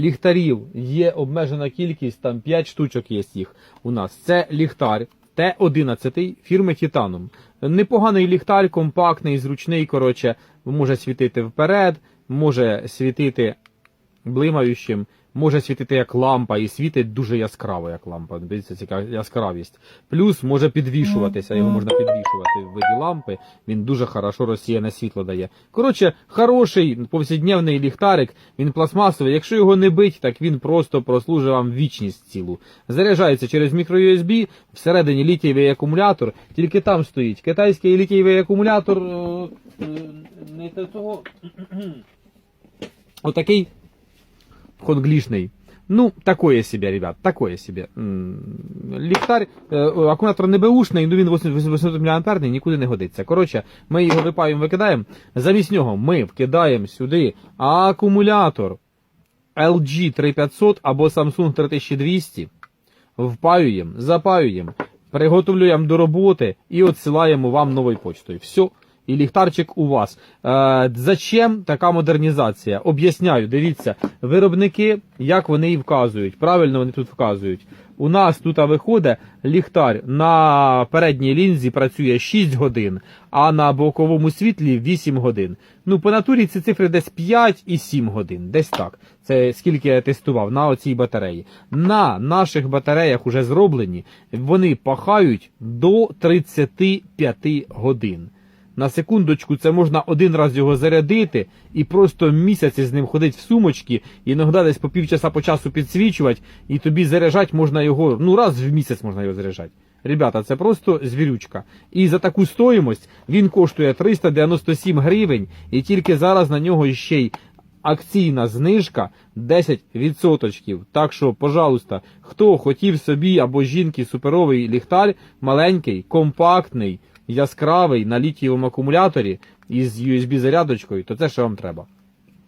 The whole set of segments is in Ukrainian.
Ліхтарів є обмежена кількість, там 5 штучок є їх у нас. Це ліхтар Т-11 фірми Титаном. Непоганий ліхтар, компактний, зручний, коротше, може світити вперед, може світити блимаючим, може світити як лампа і світить дуже яскраво, як лампа. Дивіться, яка яскравість. Плюс може підвішуватися, його можна підвішувати в виді лампи. Він дуже хорошо розсіяне світло дає. Коротше, хороший повсякденний ліхтарик, він пластмасовий. Якщо його не бить, так він просто прослужить вам вічність цілу. Заряджається через мікро-USB, всередині літієвий акумулятор, тільки там стоїть. Китайський літієвий акумулятор е, е, не до того. Отакий конглишный. Ну, такое себе, ребят, такое себе. Ліхтар, е, акумулятор не беушний, ну він 800 мА, нікуди не годиться. Коротше, ми його випаємо, викидаємо. Замість нього ми вкидаємо сюди акумулятор LG 3500 або Samsung 3200, впаюємо, запаюємо, приготовлюємо до роботи і відсилаємо вам новою почтою. Все. І ліхтарчик у вас. Е, зачем така модернізація? Об'ясняю, дивіться, виробники, як вони і вказують. Правильно вони тут вказують. У нас тут виходить ліхтар на передній лінзі працює 6 годин, а на боковому світлі 8 годин. Ну, по натурі ці цифри десь 5 і 7 годин. Десь так. Це скільки я тестував на оцій батареї. На наших батареях уже зроблені, вони пахають до 35 годин. На секундочку, це можна один раз його зарядити і просто місяці з ним ходити в сумочки, і іноді десь по півчаса по часу підсвічувати, і тобі заряджати можна його, ну раз в місяць можна його заряджати. Ребята, це просто звірючка. І за таку стоїмость він коштує 397 гривень, і тільки зараз на нього ще й акційна знижка 10%. Так що, пожалуйста, хто хотів собі або жінки суперовий ліхтар, маленький, компактний, яскравий на літієвому акумуляторі із USB-зарядочкою, то це що вам треба.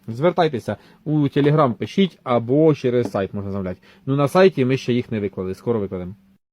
Звертайтеся у Телеграм, пишіть або через сайт можна замовляти. Ну на сайті ми ще їх не виклали, скоро викладемо.